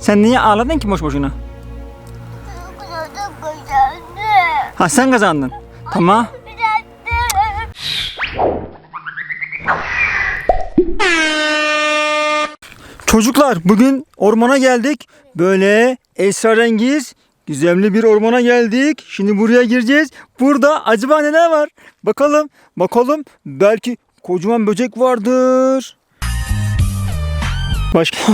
Sen niye ağladın ki boş boşuna? Ha sen kazandın. Tamam. Çocuklar bugün ormana geldik. Böyle esrarengiz, gizemli bir ormana geldik. Şimdi buraya gireceğiz. Burada acaba neler var? Bakalım, bakalım. Belki kocaman böcek vardır. Başka.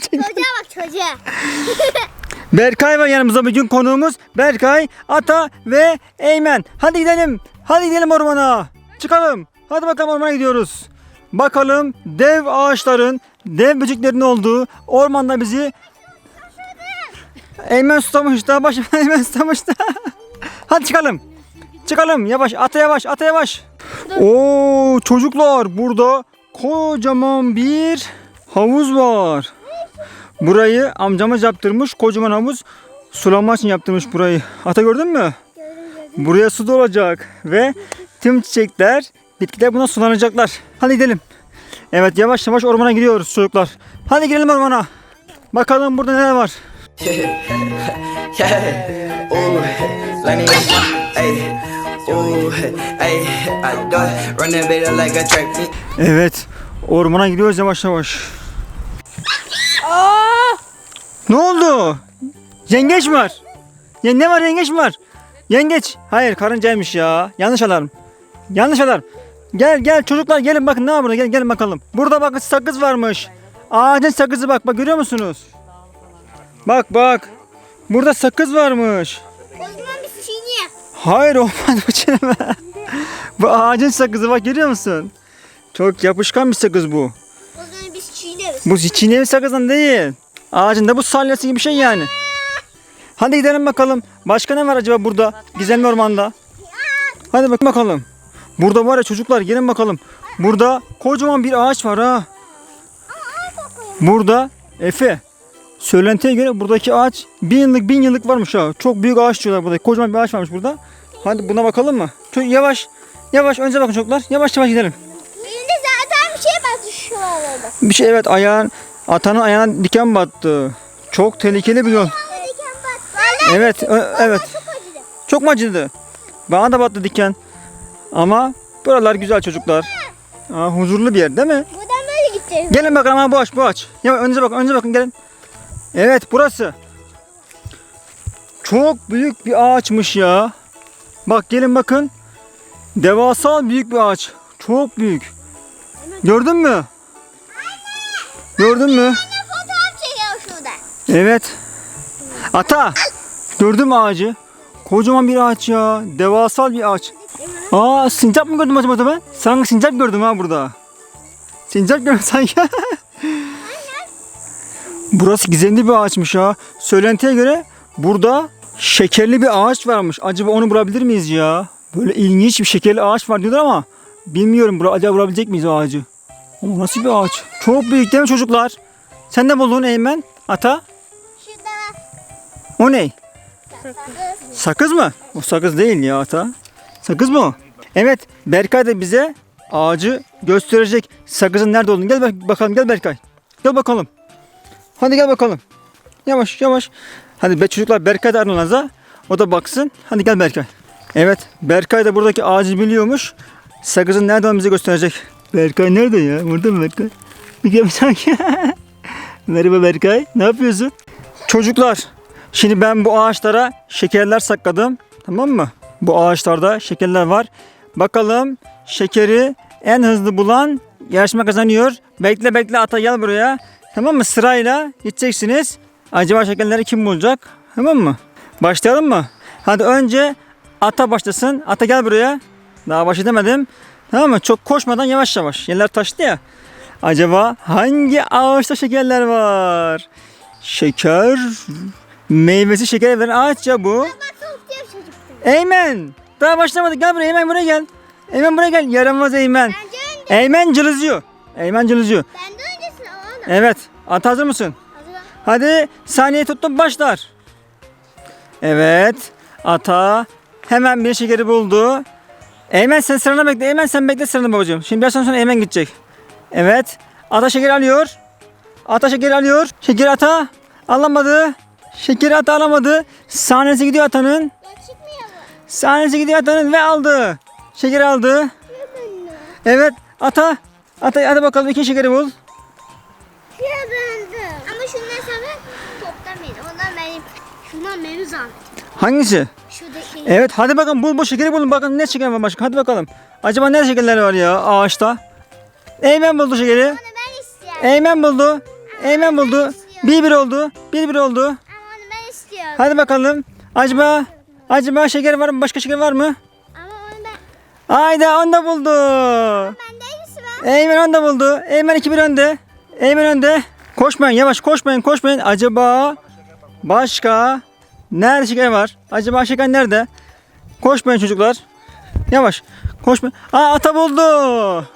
Çocuğa bak çocuğa. Berkay var yanımızda bugün konuğumuz. Berkay, Ata ve Eymen. Hadi gidelim. Hadi gidelim ormana. Çıkalım. Hadi bakalım ormana gidiyoruz. Bakalım dev ağaçların, dev böceklerin olduğu ormanda bizi Eymen susamış da başım Eymen susamış da. Hadi çıkalım. Çıkalım yavaş ata yavaş ata yavaş. Oo çocuklar burada kocaman bir havuz var. Burayı amcamız yaptırmış. Kocaman havuz. Sulama için yaptırmış burayı. Ata gördün mü? Buraya su dolacak. Ve tüm çiçekler, bitkiler buna sulanacaklar. Hadi gidelim. Evet yavaş yavaş ormana gidiyoruz çocuklar. Hadi gidelim ormana. Bakalım burada neler var. Evet. Ormana gidiyoruz yavaş yavaş. Ne oldu? Yengeç mi var? Ya ne var yengeç mi var? Yengeç. Hayır karıncaymış ya. Yanlış alarm. Yanlış alarm. Gel gel çocuklar gelin bakın ne var burada gelin, gelin bakalım. Burada bakın sakız varmış. Ağacın sakızı bak bak görüyor musunuz? Bak bak. Burada sakız varmış. Hayır olmaz bu çiğneme. bu ağacın sakızı bak görüyor musun? Çok yapışkan bir sakız bu. Çiğneriz. Bu çiğnemi sakızdan değil. Ağacın da bu salyası gibi bir şey yani. Hadi gidelim bakalım. Başka ne var acaba burada? Gizemli ormanda. Hadi bak bakalım. Burada var ya çocuklar gelin bakalım. Burada kocaman bir ağaç var ha. Burada Efe. Söylentiye göre buradaki ağaç bin yıllık bin yıllık varmış ha. Çok büyük ağaç diyorlar burada. Kocaman bir ağaç varmış burada. Hadi buna bakalım mı? Çok yavaş. Yavaş önce bakın çocuklar. Yavaş yavaş gidelim. Benim de zaten bir şey battı şu arada. Bir şey evet ayağın atanın ayağına diken battı. Çok tehlikeli bir yol. Evet, evet. çok mu acıdı? Bana da battı diken. Ama buralar güzel çocuklar. Aa, huzurlu bir yer değil mi? Buradan böyle gideceğiz. Gelin bakalım ha bu aç bu aç. Ya önce bakın önce bakın gelin. Evet burası. Çok büyük bir ağaçmış ya. Bak gelin bakın. Devasa büyük bir ağaç. Çok büyük. Gördün mü? Gördün mü? Fotoğraf çekiyor şurada. Evet. Ata. Gördün mü ağacı? Kocaman bir ağaç ya. Devasal bir ağaç. Aa sincap mı gördüm acaba ben? Sanki sincap gördüm ha burada. Sincap gördüm sanki. Burası gizemli bir ağaçmış ya. Söylentiye göre burada şekerli bir ağaç varmış. Acaba onu bulabilir miyiz ya? Böyle ilginç bir şekerli ağaç var diyorlar ama bilmiyorum. Acaba bulabilecek miyiz o ağacı? O nasıl bir ağaç? Çok büyük değil mi çocuklar? Sen ne buldun Eymen? Ata? Şurada. O ne? Sakız. Sakız mı? O sakız değil ya ata. Sakız mı o? Evet Berkay da bize ağacı gösterecek. Sakızın nerede olduğunu. Gel bak- bakalım gel Berkay. Gel bakalım. Hadi gel bakalım. Yavaş yavaş. Hadi be çocuklar Berkay da aranıza. O da baksın. Hadi gel Berkay. Evet Berkay da buradaki ağacı biliyormuş. Sakızın nerede olduğunu bize gösterecek. Berkay nerede ya? Burada mı Berkay? Bir gel sanki. Merhaba Berkay. Ne yapıyorsun? Çocuklar Şimdi ben bu ağaçlara şekerler sakladım. Tamam mı? Bu ağaçlarda şekerler var. Bakalım şekeri en hızlı bulan yarışma kazanıyor. Bekle bekle ata gel buraya. Tamam mı? Sırayla gideceksiniz. Acaba şekerleri kim bulacak? Tamam mı? Başlayalım mı? Hadi önce ata başlasın. Ata gel buraya. Daha baş edemedim. Tamam mı? Çok koşmadan yavaş yavaş. Yerler taştı ya. Acaba hangi ağaçta şekerler var? Şeker Meyvesi şeker veren ağaç ya bu. Eymen. Daha başlamadık. Gel buraya Eymen buraya gel. Eymen buraya gel. Yaramaz Eymen. Eymen cılızıyor. Eymen cılızıyor. Bende öncesini alalım. Evet. At hazır mısın? Hazır. Hadi saniye tuttum başlar. Evet. Ata hemen bir şekeri buldu. Eymen sen sırana bekle. Eymen sen bekle sıranı babacığım. Şimdi biraz sonra Eymen gidecek. Evet. Ata şeker alıyor. Ata şekeri alıyor. Şekeri ata. Alamadı. Şekeri ata alamadı. Sahnesi gidiyor atanın. Sahnesi gidiyor atanın ve aldı. Şekeri aldı. Evet ata. Ata hadi bakalım ikinci şekeri bul. Ama şundan sonra toptan beni. Ondan benim. Şundan benim zahmet. Hangisi? Şuradaki. Evet hadi bakalım bul bu şekeri bulun bakalım ne şeker var başka hadi bakalım. Acaba ne şekerler var ya ağaçta? Eymen buldu şekeri. Onu ben istiyorum. Eymen buldu. Eymen buldu. Bir bir oldu. Bir bir oldu. Ama onu ben istiyorum. Hadi bakalım. Acaba acaba şeker var mı? Başka şeker var mı? Ama onu ben. Ayda onu da buldu. Hangisi var? Eymen onu da buldu. Eymen 2-1 önde. Eymen önde. Koşmayın yavaş koşmayın koşmayın. Acaba başka nerede şeker var? Acaba şeker nerede? Koşmayın çocuklar. Yavaş. Koşmayın. Aa ata buldu.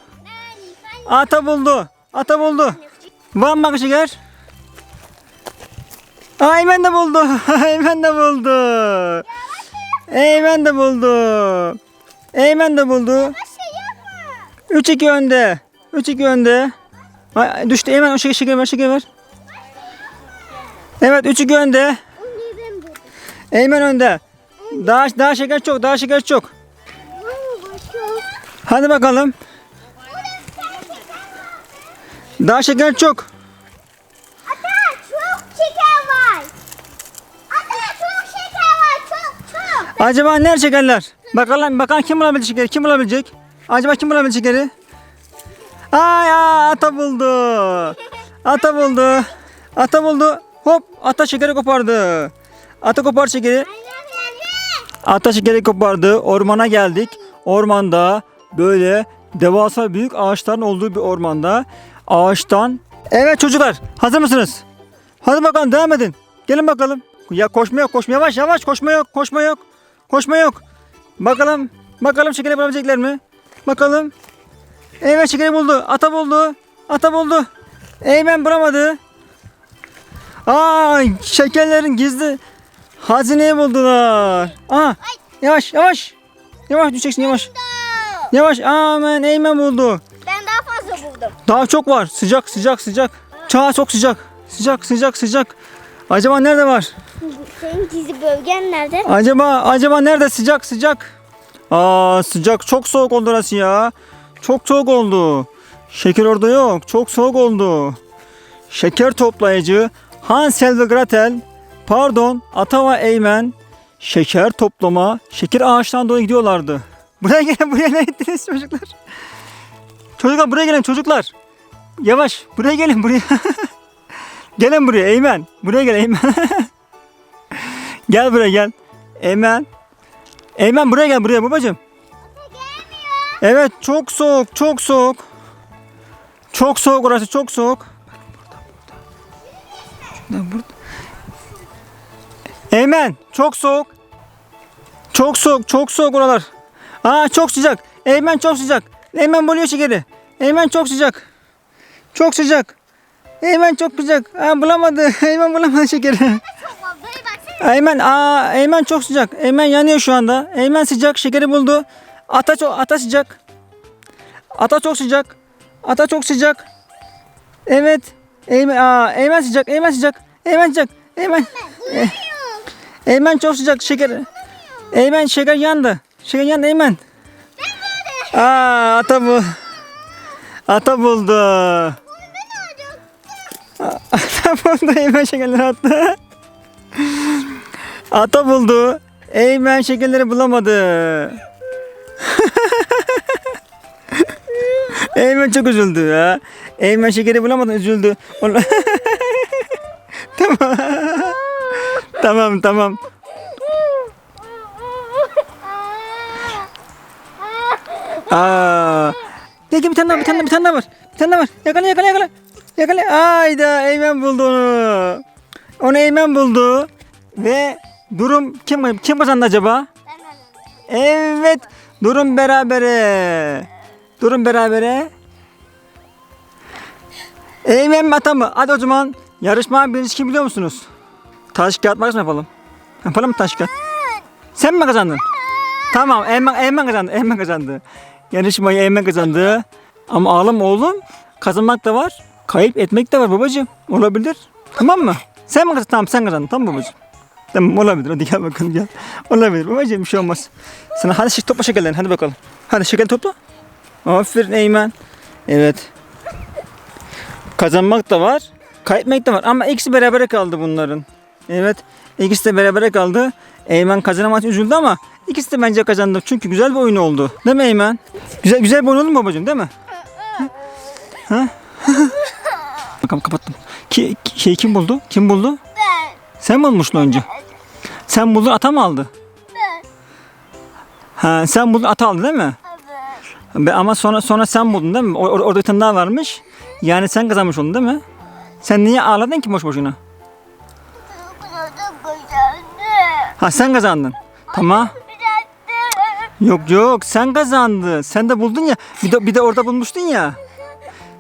Ata buldu. Ata buldu. Var mı şeker? Aa Eymen de buldu. Eymen de buldu. Eymen de buldu. Eymen de buldu. Bir şey yapma. 3-2 önde. 3-2 önde. Ay, düştü Eymen o şeker, şeker ver şeker ver. Evet 3-2 önde. Eymen önde. Daha daha şeker çok, daha şeker çok. Hadi bakalım. Daha şeker çok. Ata çok şeker var. Ata çok şeker var. Çok çok. Acaba nerede şekerler? Bakalım bakalım kim bulabilecek şekeri? Kim bulabilecek? Acaba kim bulabilecek şekeri? Ay aa, ata buldu. Ata buldu. Ata buldu. Hop ata şekeri kopardı. Ata kopar şekeri. Ata şekeri kopardı. Ormana geldik. Ormanda böyle devasa büyük ağaçların olduğu bir ormanda ağaçtan Evet çocuklar hazır mısınız? Hadi bakalım devam edin. Gelin bakalım. Ya koşma yok koşma yavaş yavaş koşma yok koşma yok. Koşma yok. Bakalım bakalım şekeri bulabilecekler mi? Bakalım. Evet şekeri buldu. Ata buldu. Ata buldu. Eymen bulamadı. Aa şekerlerin gizli hazineyi buldular. Aa yavaş yavaş. Yavaş düşeceksin yavaş. Yavaş aman Eymen buldu. Ben daha fazla buldum. Daha çok var. Sıcak sıcak sıcak. Çağ çok sıcak. Sıcak sıcak sıcak. Acaba nerede var? Senin gizli bölgen nerede? Acaba acaba nerede sıcak sıcak? Aa sıcak çok soğuk oldu orası ya. Çok soğuk oldu. Şeker orada yok. Çok soğuk oldu. Şeker toplayıcı Hansel ve Gretel pardon Ata ve Eymen şeker toplama şeker ağaçtan doğru gidiyorlardı. Buraya gelin buraya ne ettiniz çocuklar? Çocuklar buraya gelin çocuklar. Yavaş buraya gelin buraya. gelin buraya Eymen. Buraya gel Eymen. gel buraya gel. Eymen. Eymen buraya gel buraya babacığım. Evet çok soğuk çok soğuk. Çok soğuk orası çok soğuk. Şuradan burada. Eymen çok soğuk. Çok soğuk çok soğuk oralar. Aa çok sıcak. Eymen çok sıcak. Eymen buluyor şekeri. Eymen çok sıcak. Çok sıcak. Eymen çok sıcak. Aa, bulamadı. Eymen bulamadı şekeri. Eymen, aa Eymen çok sıcak. Eymen yanıyor şu anda. Eymen sıcak, şekeri buldu. Ata çok, ata sıcak. Ata çok sıcak. Ata çok sıcak. Evet. Eymen, aa Eymen sıcak, Eymen sıcak. Eymen sıcak. Eymen. Eymen çok sıcak, şeker. Eymen şeker yandı. Şeker yandı Eymen. Aa ata bu. Ata buldu. Ata buldu Eymen şekerleri attı. Ata buldu. Eymen şekerleri bulamadı. Eymen çok üzüldü ya. Eymen şekeri bulamadı üzüldü. Tamam. Tamam tamam. Aa. Gel gel bir tane daha bir tane daha bir tane daha var. Bir tane daha var. Yakala yakala yakala. Yakala. Ayda Eymen buldu onu. Onu Eymen buldu. Ve durum kim kim kazandı acaba? Evet. Durum berabere. Durum berabere. Eymen mi ata mı? Hadi o zaman yarışma birincisi kim biliyor musunuz? Taş kağıt mı yapalım? Yapalım mı taş kağıt? Sen mi kazandın? Tamam Eymen, Eymen kazandı. Eymen kazandı. Yarışmayı Eymen kazandı. Ama ağlama oğlum. Kazanmak da var. Kayıp etmek de var babacığım. Olabilir. Tamam mı? Sen mi kazandın? Tamam sen kazandın. Tamam babacığım. Tamam olabilir. Hadi gel bakalım gel. Olabilir babacığım bir şey olmaz. Sana hadi şey topla şekerlerini hadi bakalım. Hadi şeker topla. Aferin Eymen. Evet. Kazanmak da var. Kaybetmek de var. Ama ikisi berabere kaldı bunların. Evet. İkisi de berabere kaldı. Eymen kazanamadı üzüldü ama ikisi de bence kazandı. Çünkü güzel bir oyun oldu. Değil mi Eymen? Güzel güzel bir oyun oldu mu babacığım değil mi? Ha? Bakalım kapattım. Ki, şey kim buldu? Kim buldu? Ben. Sen bulmuştun önce? Sen buldun ata mı aldı? Ben. Ha, sen buldun ata aldı değil mi? Evet. Ama sonra sonra sen buldun değil mi? Or- orada bir tane daha varmış. Yani sen kazanmış oldun değil mi? Sen niye ağladın ki boş boşuna? Ha sen kazandın. Tamam. Yok yok sen kazandın. Sen de buldun ya. Bir de, bir de orada bulmuştun ya.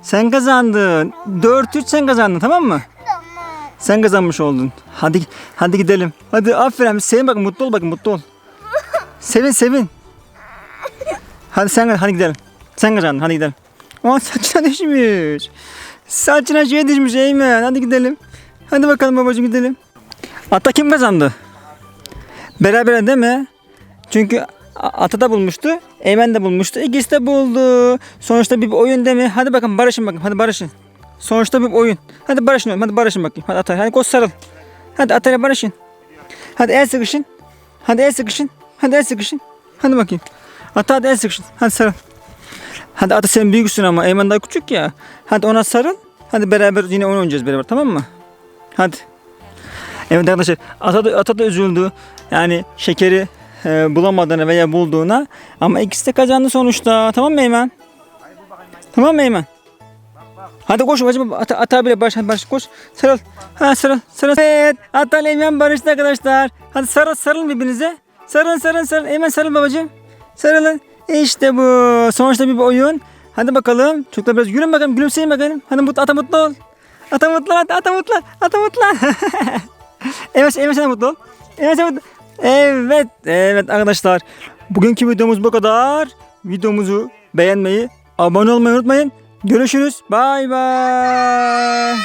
Sen kazandın. 4-3 sen kazandın tamam mı? Tamam. Sen kazanmış oldun. Hadi hadi gidelim. Hadi aferin. Sevin bakın mutlu ol bakın mutlu ol. Sevin sevin. Hadi sen hadi gidelim. Sen kazandın hadi gidelim. Aa saçına düşmüş. Saçına şey düşmüş Eymen. Hadi gidelim. Hadi bakalım babacığım gidelim. Ata kim kazandı? Beraber değil mi? Çünkü Ata da bulmuştu. Eymen de bulmuştu. İkisi de buldu. Sonuçta bir oyun değil mi? Hadi bakın barışın bakın. Hadi barışın. Sonuçta bir oyun. Hadi barışın. Hadi barışın bakayım. Hadi Atay. Hadi koş sarıl. Hadi Atay'la barışın. Hadi el sıkışın. Hadi el sıkışın. Hadi el sıkışın. Hadi bakayım. Ata hadi el sıkışın. Hadi sarıl. Hadi Ata sen büyüksün ama Eymen daha küçük ya. Hadi ona sarıl. Hadi beraber yine oyun oynayacağız beraber tamam mı? Hadi. Evet arkadaşlar Ata da, Ata da üzüldü. Yani şekeri e, bulamadığına veya bulduğuna. Ama ikisi de kazandı sonuçta. Tamam mı Eymen? Tamam mı Eymen? Hadi koş bacım ata, ata bile hadi barış koş. Sarıl. Ha sarıl sarıl. Evet ata Eymen barıştı arkadaşlar. Hadi sarıl sarılın birbirinize. Sarılın sarılın sarılın. Eymen sarıl babacım sarılın. İşte bu. Sonuçta bir oyun. Hadi bakalım. Çocuklar biraz gülün bakalım gülümseyin bakalım. Hadi mutlu ata mutlu ol. Ata mutlu ata, ata mutlu ata mutlu evet Eymen sen mutlu sen mutlu evet evet arkadaşlar bugünkü videomuz bu kadar videomuzu beğenmeyi abone olmayı unutmayın Görüşürüz. Bay bay.